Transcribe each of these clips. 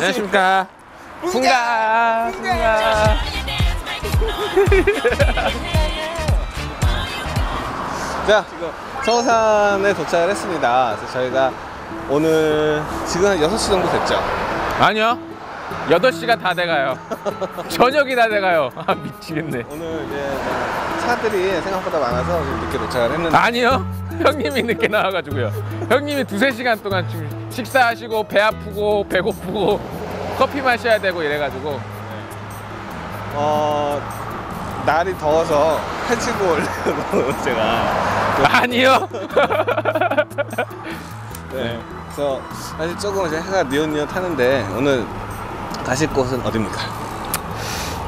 안녕하십니까. 풍가. 풍가. 자, 서산에 도착을 했습니다. 그래서 저희가 오늘 지금 한 6시 정도 됐죠? 아니요. 8시가 다 돼가요. 저녁이 다 돼가요. 아, 미치겠네. 오늘 이제 차들이 생각보다 많아서 좀 늦게 도착을 했는데 아니요. 형님이 늦게 나와가지고요. 형님이 두세 시간 동안 지금 식사하시고 배 아프고 배고프고 커피 마셔야 되고 이래가지고 어, 날이 더워서 해치고 오려고 제가 아니요. 네. 그래서 사실 조금 이제 해가 니엇니엇 하는데 오늘 가실 곳은 어딥니까?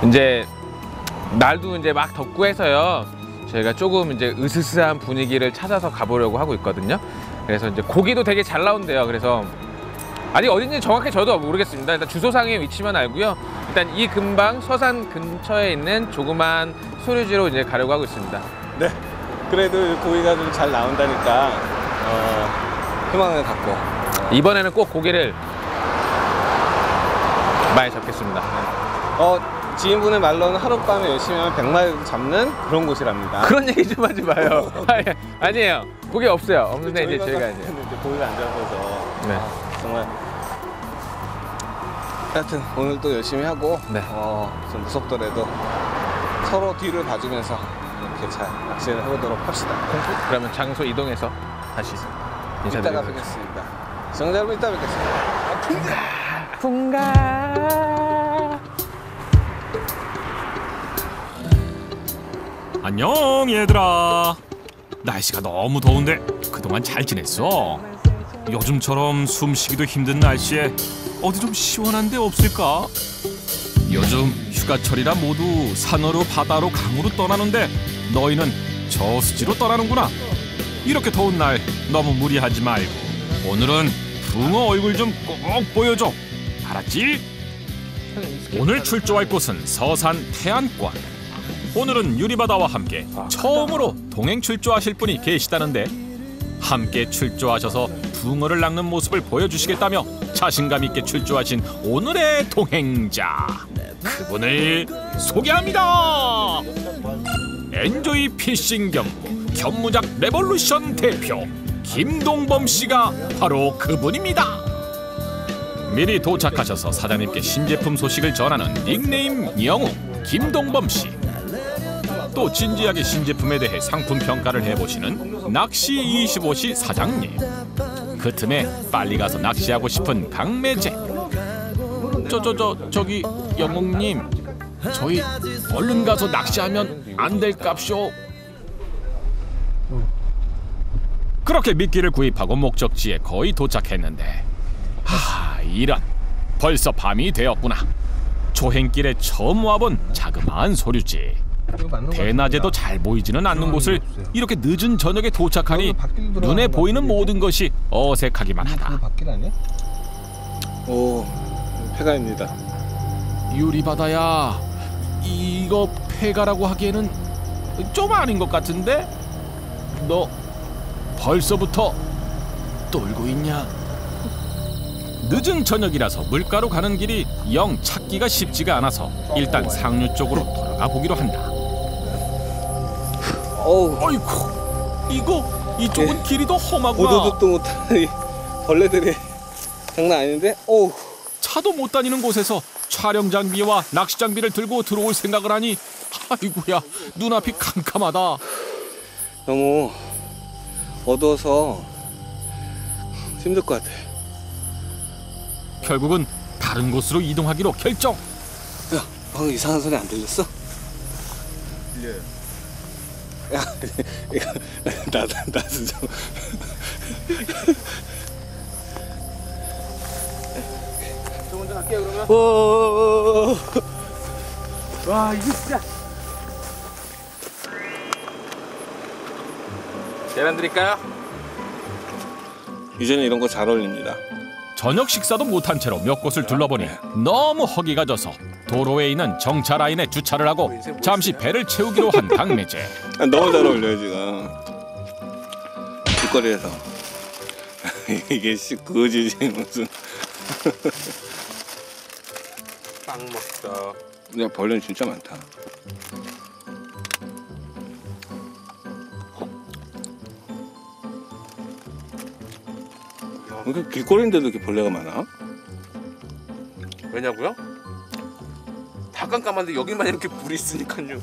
이제 날도 이제 막 덥고 해서요. 저희가 조금 이제 으스스한 분위기를 찾아서 가보려고 하고 있거든요. 그래서 이제 고기도 되게 잘 나온대요. 그래서 아직 어딘지 정확히 저도 모르겠습니다. 일단 주소상의 위치만 알고요. 일단 이 근방 서산 근처에 있는 조그만 소류지로 이제 가려고 하고 있습니다. 네. 그래도 고기가 좀 잘 나온다니까 어, 희망을 갖고 이번에는 꼭 고기를 많이 잡겠습니다. 어, 지인분의 말로는 하룻밤에 열심히 하면 100마리 잡는 그런 곳이랍니다. 그런 얘기 좀 하지 마요. 아니, 아니에요. 고기 없어요. 없는데 이제 저희가 이제 고기가 안 잡혀서 네. 정말 하여튼 오늘 또 열심히 하고 네. 어, 좀 무섭더라도 서로 뒤를 봐주면서 이렇게 잘 낚시를 해보도록 합시다. 그러면 장소 이동해서 다시 이따가 인사드리겠습니다. 뵙겠습니다. 시청자 여러분 이따 뵙겠습니다. 풍가. 안녕 얘들아 날씨가 너무 더운데 그동안 잘 지냈어? 요즘처럼 숨쉬기도 힘든 날씨에 어디 좀 시원한 데 없을까? 요즘 휴가철이라 모두 산으로 바다로 강으로 떠나는데 너희는 저수지로 떠나는구나 이렇게 더운 날 너무 무리하지 말고 오늘은 붕어 얼굴 좀 꼭 보여줘 알았지? 오늘 출조할 곳은 서산 태안권 오늘은 유리바다와 함께 처음으로 동행 출조하실 분이 계시다는데 함께 출조하셔서 붕어를 낚는 모습을 보여주시겠다며 자신감 있게 출조하신 오늘의 동행자 그분을 소개합니다. 엔조이 피싱 겸 견무작 레볼루션 대표 김동범 씨가 바로 그분입니다. 미리 도착하셔서 사장님께 신제품 소식을 전하는 닉네임 영웅 김동범 씨. 또 진지하게 신제품에 대해 상품 평가를 해보시는 낚시 25시 사장님. 그 틈에 빨리 가서 낚시하고 싶은 강매제. 저 저 저 저, 기 영웅님, 저희 얼른 가서 낚시하면 안 될깝쇼. 그렇게 미끼를 구입하고 목적지에 거의 도착했는데, 하 이런 벌써 밤이 되었구나. 조행길에 처음 와본 자그마한 소류지. 대낮에도 잘 보이지는 않는 곳을 이렇게 늦은 저녁에 도착하니 눈에 보이는 모든 것이 어색하기만 하다. 바퀴 아니야? 오, 폐가입니다. 유리바다야, 이거 폐가라고 하기에는 좀 아닌 것 같은데? 너 벌써부터 놀고 있냐? 늦은 저녁이라서 물가로 가는 길이 영 찾기가 쉽지가 않아서 일단 상류 쪽으로 돌아가 보기로 한다. 어우, 어이쿠 이거 이쪽은 예. 길이 더 험하구나 오도독도 못하는 이 벌레들이 장난 아닌데? 어우, 차도 못 다니는 곳에서 촬영 장비와 낚시 장비를 들고 들어올 생각을 하니 아이고야 눈앞이 캄캄하다 너무 어두워서 힘들 것 같아. 결국은 다른 곳으로 이동하기로 결정 야, 방금 이상한 소리 안 들렸어? 들려요. 야, 이거 나도 나도 좀. 저 먼저 갈게요 그러면. 오. 와 이게 진짜. 계란 드릴까요? 이제는 이런 거 잘 어울립니다. 저녁 식사도 못한 채로 몇 곳을 둘러보니 너무 허기가 져서 도로에 있는 정차 라인에 주차를 하고 잠시 배를 채우기로 한 강매제 아, 너무 잘 어울려요 지금. 길거리에서 이게 씨 그거지 무슨. 딱 먹다. 근데 벌레는 진짜 많다. 이렇게 길거리인데도 이렇게 벌레가 많아? 왜냐고요? 다 깜깜한데 여기만 이렇게 불이 있으니까요.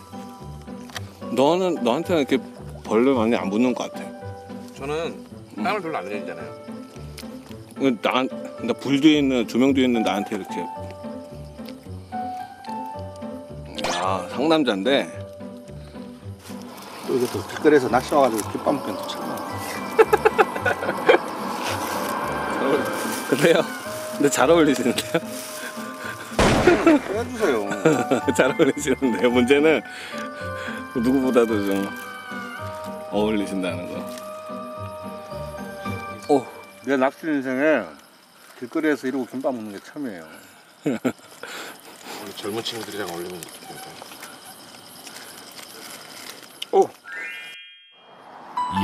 너는 너한테는 이렇게 벌레 많이 안 붙는 것 같아. 저는 땀을 별로 안 흘리잖아요. 나나불 뒤에 있는 조명 뒤에 있는 나한테 이렇게. 야 상남자인데 또 이게 또 길거리에서 낚시 와가지고 또 참. 그래요. 근데 잘 어울리시는데요? 해주세요. 잘 어울리시는데요. 문제는 누구보다도 좀 어울리신다는 거. 오, 내 낚시 인생에 길거리에서 이러고 김밥 먹는 게 처음이에요. 젊은 친구들이랑 어울리면 좋겠다.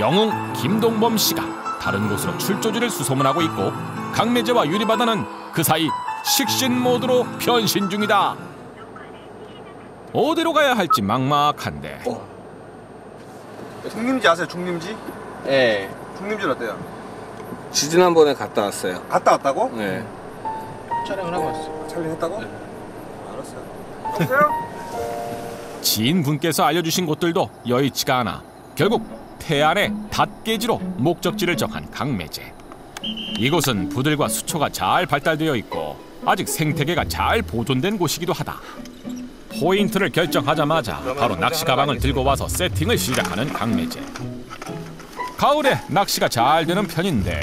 영웅 김동범 씨가 다른 곳으로 출조지를 수소문하고 있고 강매제와 유리바다는 그 사이 식신 모드로 변신 중이다. 어디로 가야 할지 막막한데 중림지 아세요? 중림지? 예. 중림지는 어때요? 지지난번에 갔다 왔어요. 갔다 왔다고? 네. 촬영을 하고 왔어요. 촬영했다고? 알았어요. 여보세요? 지인 분께서 알려주신 곳들도 여의치가 않아 결국 태안의 닷개지로 목적지를 정한 강매제. 이곳은 부들과 수초가 잘 발달되어 있고 아직 생태계가 잘 보존된 곳이기도 하다. 포인트를 결정하자마자 바로 낚시 가방을 들고 와서 세팅을 시작하는 강매제. 가을에 낚시가 잘 되는 편인데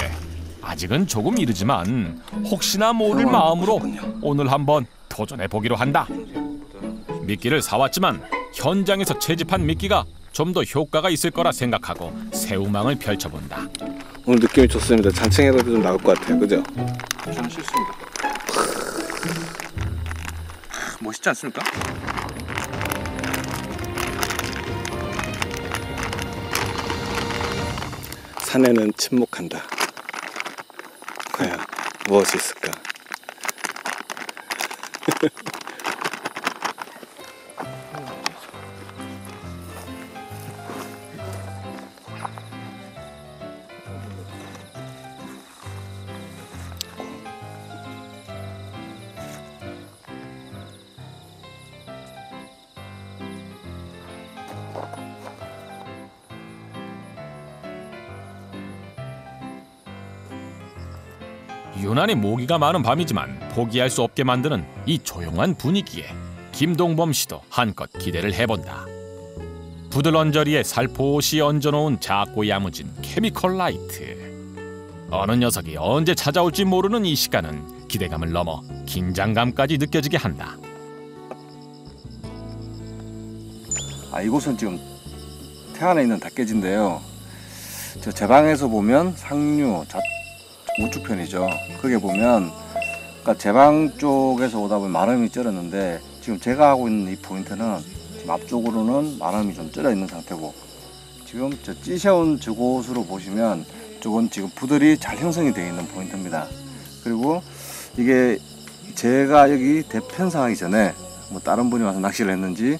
아직은 조금 이르지만 혹시나 모를 마음으로 오늘 한번 도전해 보기로 한다. 미끼를 사왔지만 현장에서 채집한 미끼가 좀 더 효과가 있을 거라 생각하고 새우망을 펼쳐본다. 오늘 느낌이 좋습니다. 잔챙이라도 좀 나올 것 같아요. 그죠? 저는 싫습니다. 멋있지 않습니까? 산에는 침묵한다. 과연 무엇이 있을까? 유난히 모기가 많은 밤이지만 포기할 수 없게 만드는 이 조용한 분위기에 김동범 씨도 한껏 기대를 해본다. 부들언저리에 살포시 얹어놓은 작고 야무진 케미컬 라이트. 어느 녀석이 언제 찾아올지 모르는 이 시간은 기대감을 넘어 긴장감까지 느껴지게 한다. 아 이곳은 지금 태안에 있는 닭개지인데요. 저 제 방에서 보면 상류 좌 우측 편이죠. 거기에 보면 그러니까 제방 쪽에서 오다 보면 마름이 쩔었는데 지금 제가 하고 있는 이 포인트는 지금 앞쪽으로는 마름이 좀 쩔어 있는 상태고 지금 저 찌셔온 저곳으로 보시면 저건 지금 부들이 잘 형성이 되어 있는 포인트입니다. 그리고 이게 제가 여기 대편성하기 전에 뭐 다른 분이 와서 낚시를 했는지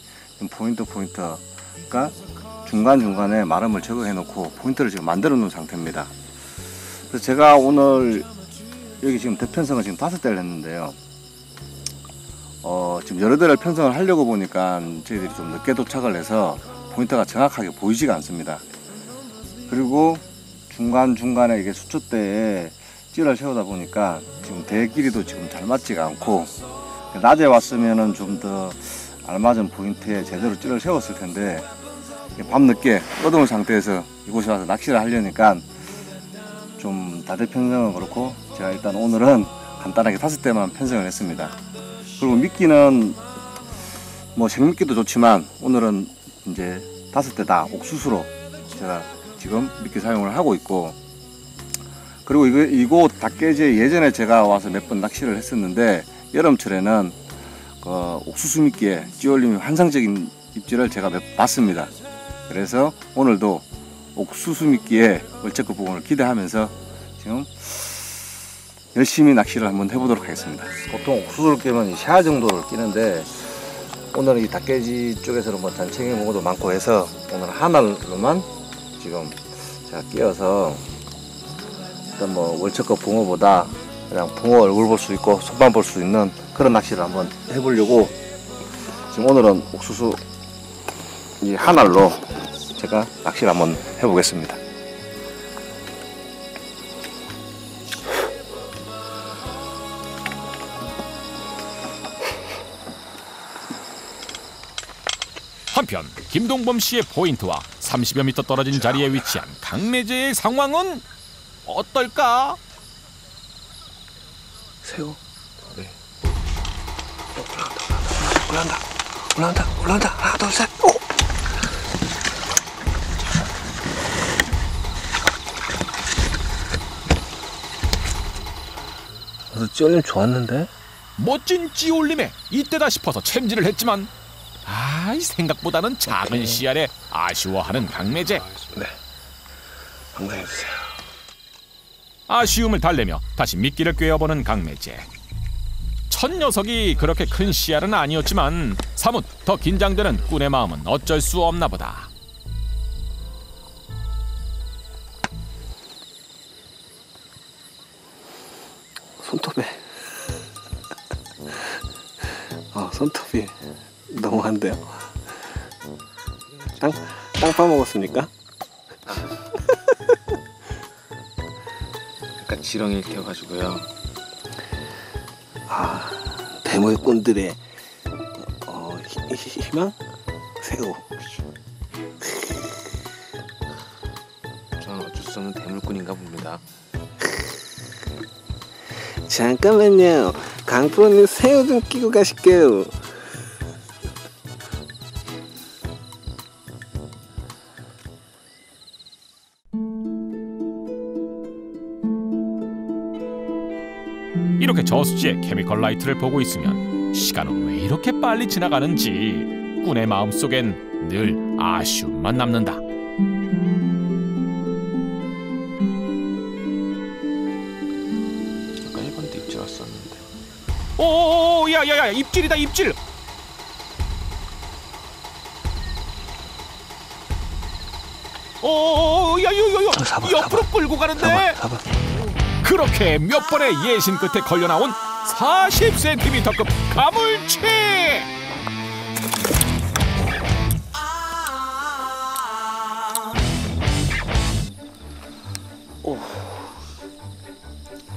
포인트 포인트가 중간 중간에 마름을 제거해 놓고 포인트를 지금 만들어 놓은 상태입니다. 그래서 제가 오늘 여기 지금 대편성을 지금 다섯 대를 했는데요. 어, 지금 여러 대를 편성을 하려고 보니까 저희들이 좀 늦게 도착을 해서 포인트가 정확하게 보이지가 않습니다. 그리고 중간 중간에 이게 수초대에 찌를 세우다 보니까 지금 대 길이도 지금 잘 맞지가 않고 낮에 왔으면은 좀 더 알맞은 포인트에 제대로 찌를 세웠을 텐데 밤 늦게 어두운 상태에서 이곳에 와서 낚시를 하려니까 좀 다들 편성은 그렇고 제가 일단 오늘은 간단하게 다섯 대만 편성을 했습니다. 그리고 미끼는 뭐 생미끼도 좋지만 오늘은 이제 다섯 대 다 옥수수로 제가 지금 미끼 사용을 하고 있고 그리고 이거, 이곳 닭개지에 예전에 제가 와서 몇 번 낚시를 했었는데 여름철에는 그 옥수수 미끼에 찌올림이 환상적인 입질을 제가 몇 봤습니다. 그래서 오늘도 옥수수 미끼에 얼척그 부분을 기대하면서 지금 열심히 낚시를 한번 해보도록 하겠습니다. 보통 옥수수를 끼면 샤 정도를 끼는데 오늘은 이 닭돼지 쪽에서는 뭐 잔챙이 몽어도 많고 해서 오늘 하나로만 지금 제가 끼어서 일단 뭐 월척급 붕어보다 그냥 붕어 얼굴 볼 수 있고 손만 볼 수 있는 그런 낚시를 한번 해보려고 지금 오늘은 옥수수 이 하나로 제가 낚시를 한번 해보겠습니다. 한편 김동범 씨의 포인트와 30여 미터 떨어진 자리에 위치한 강매제의 상황은 어떨까? 새우. 네. 올라간다. 올라간다. 올라간다. 올라간다. 하나, 둘, 셋. 오! 그래서 찌올림 좋았는데? 멋진 찌올림에 이때다 싶어서 챔질을 했지만 아, 이 생각보다는 작은 씨알에 아쉬워하는 강매제. 네. 건강해주세요. 아쉬움을 달래며 다시 미끼를 꿰어보는 강매제. 첫 녀석이 그렇게 큰 씨알은 아니었지만 사뭇 더 긴장되는 꾼의 마음은 어쩔 수 없나 보다. 손톱이 너무한데요. 땅, 땅 파먹었습니까? 약간 지렁이 켜가지고요. 아, 대머리 꾼들의 어, 희, 희- 희망? 새우. 저는 어쩔 수 없는 대물꾼인가 봅니다. 잠깐만요. 강프로님 새우 좀 끼고 가실게요. 이렇게 저수지에 케미컬 라이트를 보고 있으면 시간은 왜 이렇게 빨리 지나가는지 꾼의 마음속엔 늘 아쉬움만 남는다. 야야야 입질이다 입질 오오오 야야야야 잡아, 옆으로 끌고 가는데 잡아, 잡아. 그렇게 몇 번의 예신 끝에 걸려 나온 40cm급 가물치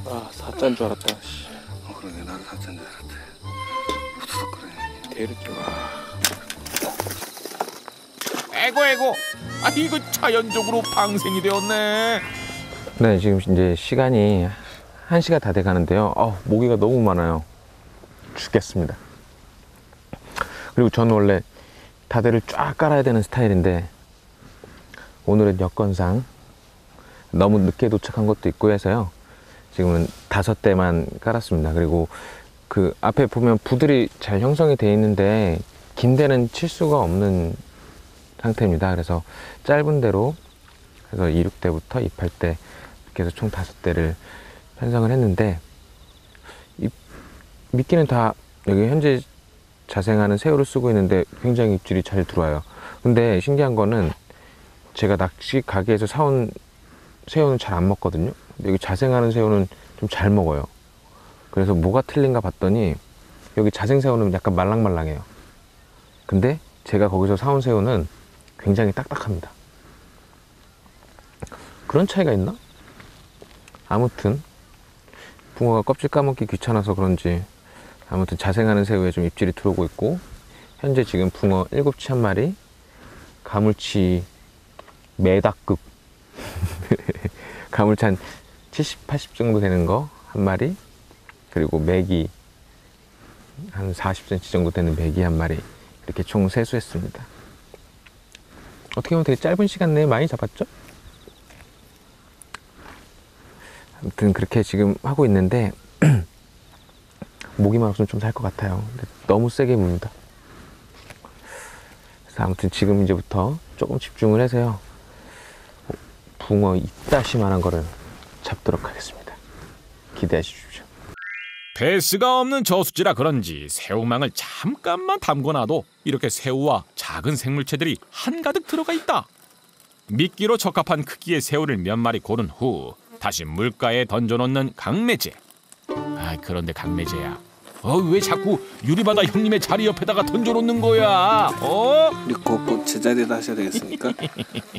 아 사자인 줄 알았다. 씨. 어, 그러네. 나도 사찬 줄 알았대. 대를 좀. 에고 에고 아 이거 자연적으로 방생이 되었네 네, 지금 이제 시간이 1시가 다 돼 가는데요. 어, 모기가 너무 많아요. 죽겠습니다. 그리고 저는 원래 다대를 쫙 깔아야 되는 스타일인데 오늘은 여건상 너무 늦게 도착한 것도 있고 해서요. 지금은 다섯 대만 깔았습니다. 그리고 그 앞에 보면 부들이 잘 형성이 돼 있는데 긴 대는 칠 수가 없는 상태입니다. 그래서 짧은 대로 그래서 26대부터 28대 이렇게 해서 총 다섯 대를 편성을 했는데 이 미끼는 다 여기 현재 자생하는 새우를 쓰고 있는데 굉장히 입질이 잘 들어와요. 근데 신기한 거는 제가 낚시 가게에서 사온 새우는 잘 안 먹거든요. 여기 자생하는 새우는 좀 잘 먹어요. 그래서 뭐가 틀린가 봤더니 여기 자생 새우는 약간 말랑말랑해요. 근데 제가 거기서 사온 새우는 굉장히 딱딱합니다. 그런 차이가 있나? 아무튼 붕어가 껍질 까먹기 귀찮아서 그런지 아무튼 자생하는 새우에 좀 입질이 들어오고 있고 현재 지금 붕어 7치 한 마리 가물치 메다급 가물치 한 70, 80 정도 되는 거 한 마리 그리고 메기 한 40cm 정도 되는 메기 한 마리 이렇게 총 세수했습니다 어떻게 보면 되게 짧은 시간 내에 많이 잡았죠? 아무튼 그렇게 지금 하고 있는데 모기만 없으면 좀 살 것 같아요. 너무 세게 묻는다. 그래서 아무튼 지금 이제부터 조금 집중을 해서요. 붕어 이따시만한 거를 잡도록 하겠습니다. 기대하십시오. 배스가 없는 저수지라 그런지 새우망을 잠깐만 담궈놔도 이렇게 새우와 작은 생물체들이 한가득 들어가 있다. 미끼로 적합한 크기의 새우를 몇 마리 고른 후 다시 물가에 던져놓는 강매제. 아 그런데 강매제야. 어 왜 자꾸 유리바다 형님의 자리 옆에다가 던져놓는 거야? 어? 우리 꼭꼭 제자리에다 하셔야 되겠습니까?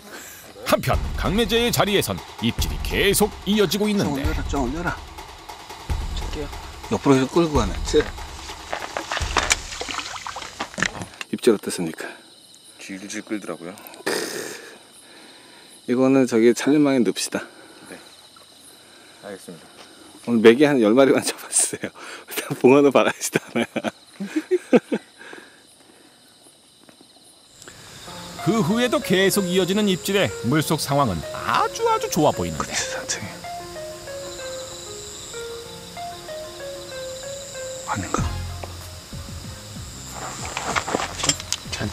한편 강매제의 자리에선 입질이 계속 이어지고 좀 있는데 올려라 좀 올려라 줄게요 옆으로 해서 끌고 가네 제 입질 어떻습니까? 질질 끌더라고요. 이거는 저기 찰림망에 넣읍시다 알겠습니다. 오늘 맥이 한 10마리만 잡았어요 일단 봉화는 바라시다 그 후에도 계속 이어지는 입질에 물속 상황은 아주 아주 좋아 보이는데 산책해 아닌가?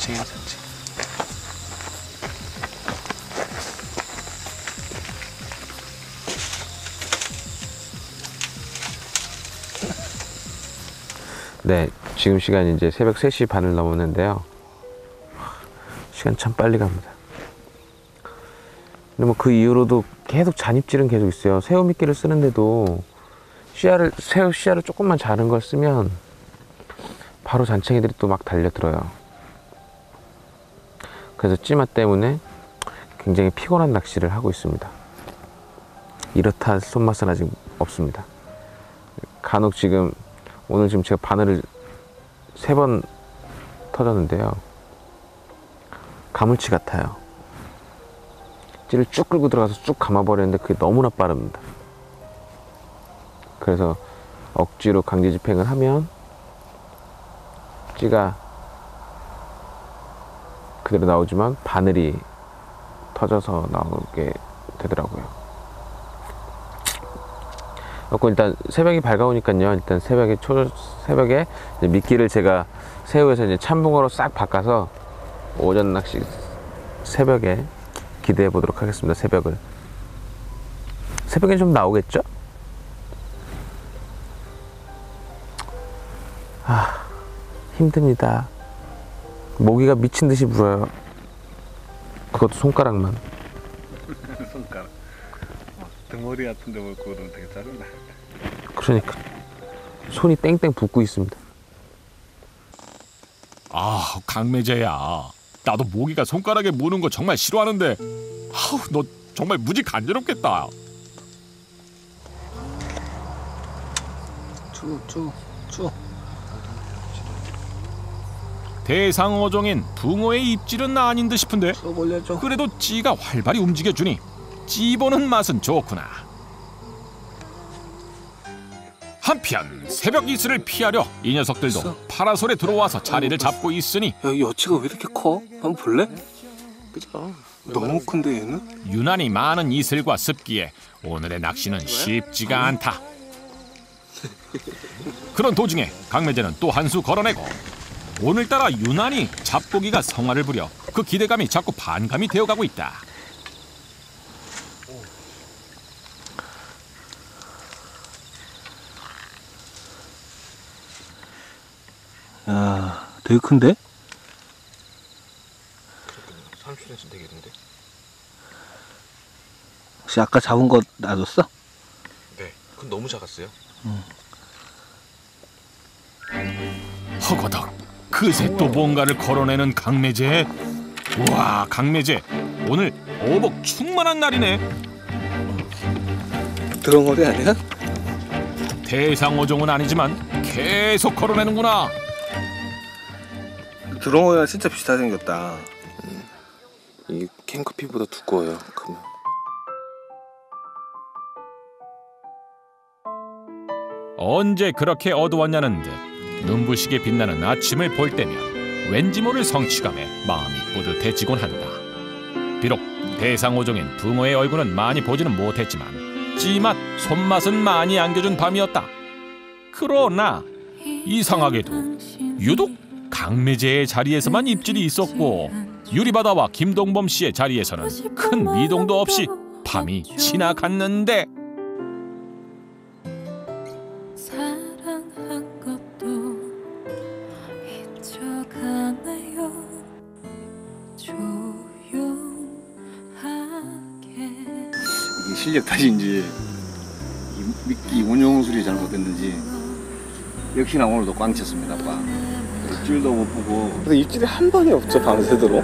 해 천천히 네, 지금 시간이 이제 새벽 3시 반을 넘었는데요. 시간 참 빨리 갑니다. 근데 뭐 그 이후로도 계속 잔입질은 계속 있어요. 새우 미끼를 쓰는데도 씨알을, 새우 씨알을 조금만 자른 걸 쓰면 바로 잔챙이들이 또 막 달려들어요. 그래서 찌맛 때문에 굉장히 피곤한 낚시를 하고 있습니다. 이렇다 할 손맛은 아직 없습니다. 간혹 지금 오늘 지금 제가 바늘을 세 번 터졌는데요. 가물치 같아요. 찌를 쭉 끌고 들어가서 쭉 감아버렸는데 그게 너무나 빠릅니다. 그래서 억지로 강제 집행을 하면 찌가 그대로 나오지만 바늘이 터져서 나오게 되더라고요. 그래서 일단 새벽이 밝아오니까요. 일단 새벽에 초 새벽에 미끼를 제가 새우에서 이제 참붕어로 싹 바꿔서 오전 낚시 새벽에 기대해 보도록 하겠습니다. 새벽을 새벽에 좀 나오겠죠? 아 힘듭니다. 모기가 미친 듯이 물어요. 그것도 손가락만. 손가락 등머리 같은데 뭘 그러면 되게 자른다 그러니까 손이 땡땡 붓고 있습니다. 아 강매제야 나도 모기가 손가락에 무는 거 정말 싫어하는데 아우 너 정말 무지 간지럽겠다 쭉쭉쭉 대상어종인 붕어의 입질은 아닌 듯 싶은데 그래도 찌가 활발히 움직여주니 찌 보는 맛은 좋구나 한편 새벽 이슬을 피하려 이 녀석들도 파라솔에 들어와서 자리를 잡고 있으니 야, 이 여치가 왜 이렇게 커? 한번 볼래? 그죠? 너무 큰데 얘는? 유난히 많은 이슬과 습기에 오늘의 낚시는 쉽지가 않다. 그런 도중에 강매제는 또 한 수 걸어내고 오늘따라 유난히 잡고기가 성화를 부려 그 기대감이 자꾸 반감이 되어가고 있다. 야 되게 큰데? 30cm 되겠는데? 혹시 아까 잡은 거 놔뒀어? 네. 그건 너무 작았어요. 허거덕 그새 또 뭔가를 걸어내는 강매제. 우와 강매제 오늘 어복 충만한 날이네. 드렁어리 아니야? 대상어종은 아니지만 계속 걸어내는구나. 드렁어리랑 진짜 비슷하게 생겼다 이 캔커피보다 두꺼워요. 크면. 언제 그렇게 어두웠냐는 듯 눈부시게 빛나는 아침을 볼 때면 왠지 모를 성취감에 마음이 뿌듯해지곤 한다. 비록 대상어종인 붕어의 얼굴은 많이 보지는 못했지만 찌맛, 손맛은 많이 안겨준 밤이었다. 그러나 이상하게도 유독 강매제의 자리에서만 입질이 있었고 유리바다와 김동범 씨의 자리에서는 큰 미동도 없이 밤이 지나갔는데 실력 탓인지 이 미끼 운용술이 잘못됐는지 역시나 오늘도 꽝 쳤습니다 꽝. 입질도 못 보고. 근데 입질이 한 번이 없죠 밤새도록.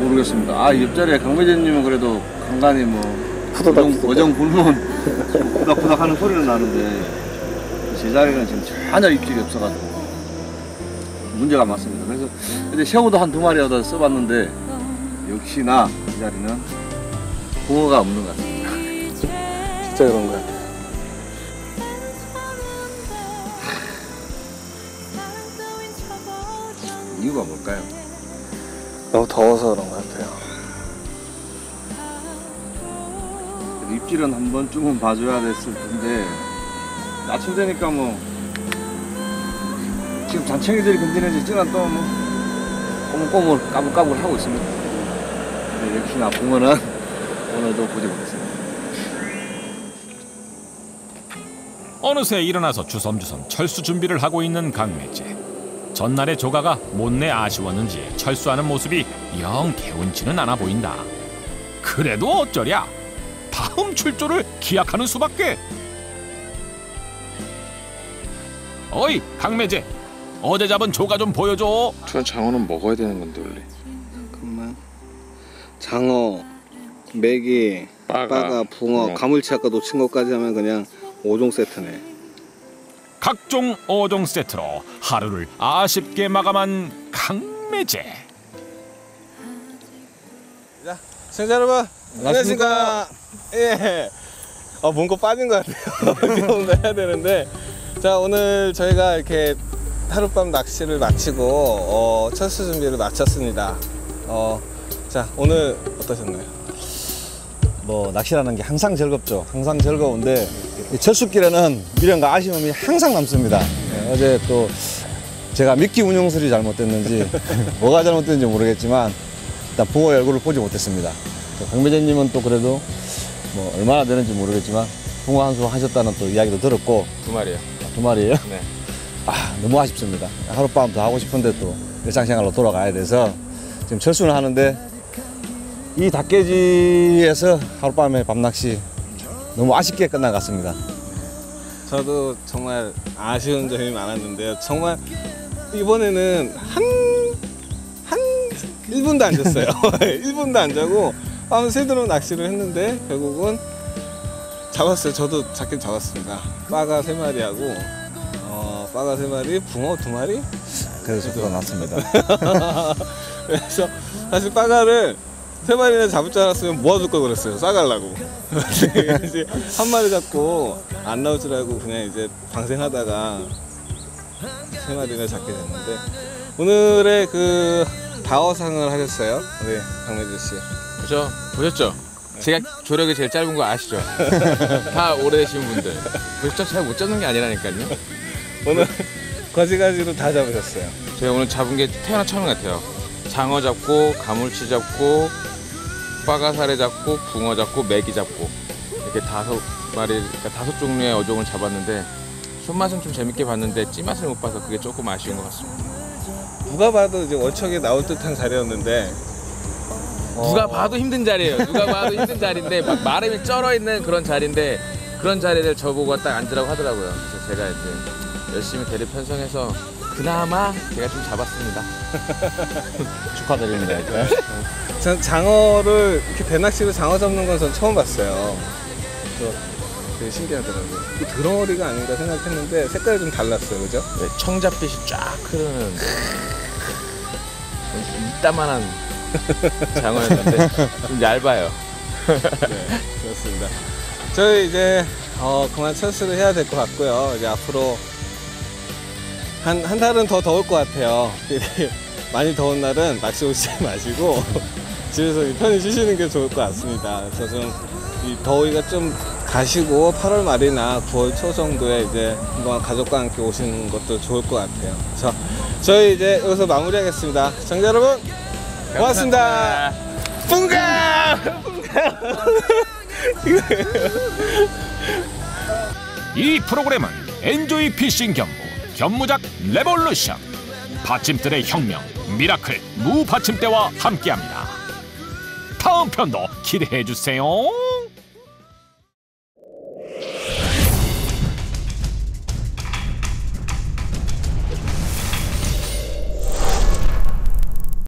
모르겠습니다. 아 옆자리에 강매재님은 그래도 간간히 뭐 푸드덕 어정, 어정 불면 부닥부닥 하는 소리는 나는데 제 자리는 지금 전혀 입질이 없어가지고 문제가 많습니다. 그래서 근데 새우도 한 두 마리 얻어 써봤는데 역시나 이 자리는 붕어가 없는 것 같습니다 진짜 그런 거 같아요. 이유가 뭘까요? 너무 더워서 그런 것 같아요. 입질은 한 번쯤은 봐줘야 됐을 텐데 아침 되니까 뭐 지금 잔챙이들이 건드려지 찌는 또뭐 꼬물꼬물 까불까불 하고 있습니다. 네, 역시나 붕어는 오늘도 보지 못했습니다. 어느새 일어나서 주섬주섬 철수 준비를 하고 있는 강매제. 전날의 조가가 못내 아쉬웠는지 철수하는 모습이 영 개운치는 않아 보인다. 그래도 어쩌랴? 다음 출조를 기약하는 수밖에. 어이 강매제, 어제 잡은 조가 좀 보여줘. 전 장어는 먹어야 되는 건데 원래. 잠깐만. 장어, 메기, 빠가, 빠가, 붕어, 붕어. 가물치 아까 놓친 것까지 하면 그냥 5종 세트네. 각종 어종 세트로 하루를 아쉽게 마감한 강매제. 시청자 여러분, 안녕하십니까. 예. 어, 뭔가 빠진 것 같아요. 뭔가 해야 되는데. 자, 오늘 저희가 이렇게 하룻밤 낚시를 마치고, 어, 철수 준비를 마쳤습니다. 어, 자, 오늘 어떠셨나요? 뭐 낚시라는 게 항상 즐겁죠. 항상 즐거운데 이 철수길에는 미련과 아쉬움이 항상 남습니다. 네, 어제 또 제가 미끼 운용술이 잘못됐는지 뭐가 잘못됐는지 모르겠지만 일단 붕어의 얼굴을 보지 못했습니다. 또 강매재님은 또 그래도 뭐 얼마나 되는지 모르겠지만 붕어 한 수 하셨다는 또 이야기도 들었고 두 마리요. 두 마리예요. 네. 아 너무 아쉽습니다. 하룻밤 더 하고 싶은데 또 일상생활로 돌아가야 돼서 지금 철수는 하는데 이 닭개지에서 하룻밤에 밤낚시 너무 아쉽게 같습니다. 저도 정말 아쉬운 점이 많았는데요. 정말 이번에는 한, 한 1분도 안 잤어요. 1분도 안 자고 밤새도록 낚시를 했는데 결국은 잡았어요. 저도 잡긴 잡았습니다. 빠가 세 마리하고 어, 빠가 세 마리, 붕어 두 마리? 그래서 속도가 났습니다. 그래서 사실 빠가를 세 마리나 잡을 줄 알았으면 모아둘 걸 그랬어요. 싸가려고. 이제 한 마리 잡고 안 나올 줄 알고 그냥 이제 방생하다가 세 마리나 잡게 됐는데 오늘의 그 다어상을 하셨어요. 우리 강매주 씨. 그죠? 보셨죠? 제가 조력이 제일 짧은 거 아시죠? 다 오래되신 분들. 보셨죠? 잘 못 잡는 게 아니라니까요. 오늘 거지가지로 다 잡으셨어요. 제가 오늘 잡은 게 태어나 처음 같아요. 장어 잡고, 가물치 잡고, 빠가사리 잡고, 붕어 잡고, 메기 잡고 이렇게 다섯 마리, 그러니까 다섯 종류의 어종을 잡았는데 손맛은 좀 재밌게 봤는데 찌맛을 못 봐서 그게 조금 아쉬운 것 같습니다. 누가 봐도 이제 월척에 나올 듯한 자리였는데 누가 봐도 힘든 자리예요. 누가 봐도 힘든 자리인데 막 마름이 쩔어 있는 그런 자리인데 그런 자리를 저보고 딱 앉으라고 하더라고요. 그래서 제가 이제 열심히 대를 편성해서 그나마 제가 좀 잡았습니다. 축하드립니다. 일단. 전 장어를 이렇게 대낚시로 장어 잡는 건 전 처음 봤어요. 그래서 되게 신기하더라고요. 이 드렁어리가 아닌가 생각했는데 색깔이 좀 달랐어요, 그죠? 네, 청자빛이 쫙 흐르는 이따만한 장어였는데 좀 얇아요. 네, 그렇습니다. 저희 이제 어, 그만 철수를 해야 될 것 같고요. 이제 앞으로 한, 한 달은 더 더울 것 같아요. 많이 더운 날은 낚시 오시지 마시고 집에서 편히 쉬시는 게 좋을 것 같습니다. 그래서 좀 이 더위가 좀 가시고 8월 말이나 9월 초 정도에 이제 한번 가족과 함께 오시는 것도 좋을 것 같아요. 자, 저희 이제 여기서 마무리하겠습니다. 시청자 여러분, 고맙습니다. 뿡가! 이 프로그램은 엔조이 피싱 견부 견무작 레볼루션 받침들의 혁명 미라클 무 받침대와 함께합니다. 다음 편도 기대해 주세요.